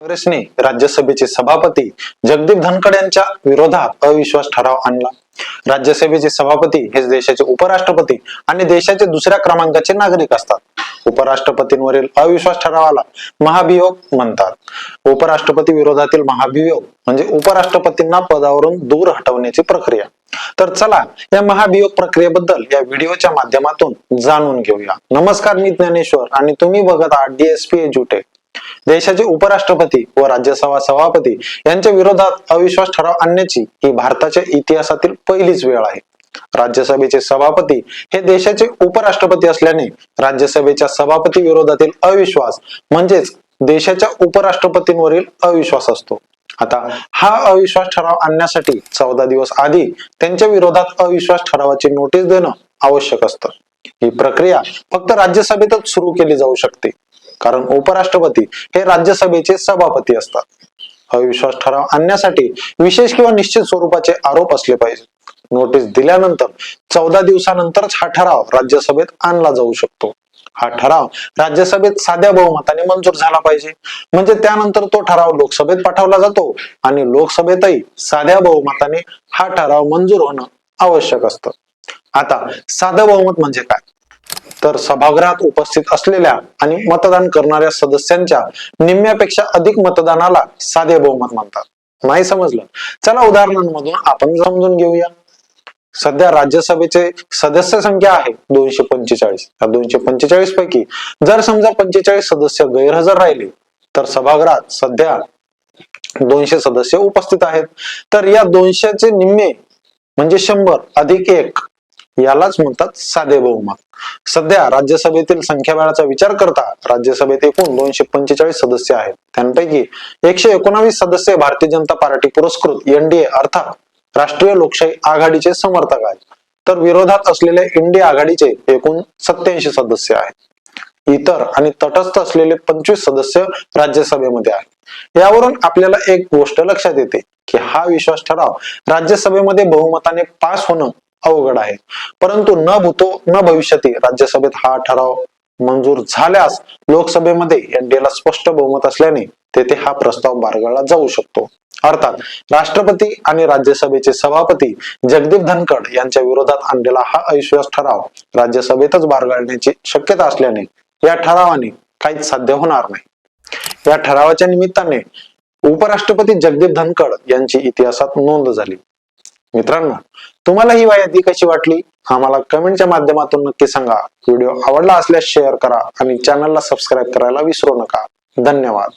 काँग्रेसने राज्यसभेचे सभापती जगदीप धनखड यांच्या विरोधात अविश्वास ठराव आणला. राज्यसभेचे सभापती हे देशाचे उपराष्ट्रपती आणि देशाचे दुसऱ्या क्रमांकाचे नागरिक असतात. उपराष्ट्रपतींवरील अविश्वास ठरावाला महाभियोग म्हणतात. उपराष्ट्रपती विरोधातील महाभियोग म्हणजे उपराष्ट्रपतींना पदावरून दूर हटवण्याची प्रक्रिया. तर चला या महाभियोग प्रक्रियेबद्दल या व्हिडिओच्या माध्यमातून जाणून घेऊया. नमस्कार मी ज्ञानेश्वर आणि तुम्ही बघत आहात डीएसपी एज्युटेक देशाचे उपराष्ट्रपती व राज्यसभा सभापती यांच्या विरोधात अविश्वास ठराव आणण्याची ही भारताच्या इतिहासातील पहिलीच वेळ आहे. राज्यसभेचे सभापती हे देशाचे उपराष्ट्रपती असल्याने राज्यसभेच्या सभापती विरोधातील अविश्वास म्हणजेच देशाच्या उपराष्ट्रपतींवरील अविश्वास असतो. आता हा अविश्वास ठराव आणण्यासाठी चौदा दिवस आधी त्यांच्या विरोधात अविश्वास ठरावाची नोटीस देणं आवश्यक असतं. ही प्रक्रिया फक्त राज्यसभेतच सुरू केली जाऊ शकते. कारण उपराष्ट्रपती हे राज्यसभेचे सभापती असतात. अविश्वास ठराव आणण्यासाठी विशेष किंवा निश्चित स्वरूपाचे आरोप असले पाहिजे. नोटीस दिल्यानंतर चौदा दिवसानंतरच हा ठराव राज्यसभेत आणला जाऊ शकतो. हा ठराव राज्यसभेत साध्या बहुमताने मंजूर झाला पाहिजे. म्हणजे त्यानंतर तो ठराव लोकसभेत पाठवला जातो आणि लोकसभेतही साध्या बहुमताने हा ठराव मंजूर होणं आवश्यक असतं. आता साधं बहुमत म्हणजे काय? तर सभागृहात उपस्थित असलेल्या आणि मतदान करणाऱ्या सदस्यांच्या निम्म्यापेक्षा अधिक मतदानाला साधे बहुमत म्हणतात नाही समजलं? चला उदाहरणांमधून आपण समजून घेऊया. सध्या राज्यसभेचे सदस्य संख्या आहे दोनशे पंचेचाळीस. या दोनशे पंचेचाळीस पैकी जर समजा पंचेचाळीस सदस्य गैरहजर राहिले तर सभागृहात सध्या दोनशे सदस्य उपस्थित आहेत. तर या दोनशेचे निम्मे म्हणजे शंभर अधिक एक यालाच म्हणतात साधे बहुमत. सध्या राज्यसभेतील संख्याबळाचा विचार करता राज्यसभेत एकूण दोनशे पंचेचाळीस सदस्य आहेत. त्यांपैकी एकशे एकोणावीस सदस्य भारतीय जनता पार्टी पुरस्कृत एनडीए अर्थात राष्ट्रीय लोकशाही आघाडीचे समर्थक आहेत. तर विरोधात असलेले इंडिया आघाडीचे एकूण सत्याऐंशी सदस्य आहेत. इतर आणि तटस्थ असलेले पंचवीस सदस्य राज्यसभेमध्ये आहेत. यावरून आपल्याला एक गोष्ट लक्षात येते की हा विश्वास ठराव राज्यसभेमध्ये बहुमताने पास होणं अवघड आहे. परंतु न भूतो न भविष्यती राज्यसभेत हा ठराव मंजूर झाल्यास लोकसभेमध्ये एनडीएला स्पष्ट बहुमत असल्याने तेथे हा प्रस्ताव बारगळला जाऊ शकतो. अर्थात राष्ट्रपती आणि राज्यसभेचे सभापती जगदीप धनखड यांच्या विरोधात आणलेला हा अविश्वास ठराव राज्यसभेतच बारगळण्याची शक्यता असल्याने या ठरावाने काहीच साध्य होणार नाही. या ठरावाच्या निमित्ताने उपराष्ट्रपती जगदीप धनखड यांची इतिहासात नोंद झाली. मित्रांनो तुम्हाला ही माहिती कशी वाटली? आम्हाला कमेंटच्या माध्यमातून नक्की सांगा. व्हिडिओ आवडला असल्यास शेअर करा आणि चॅनलला सबस्क्राईब करायला विसरू नका. धन्यवाद.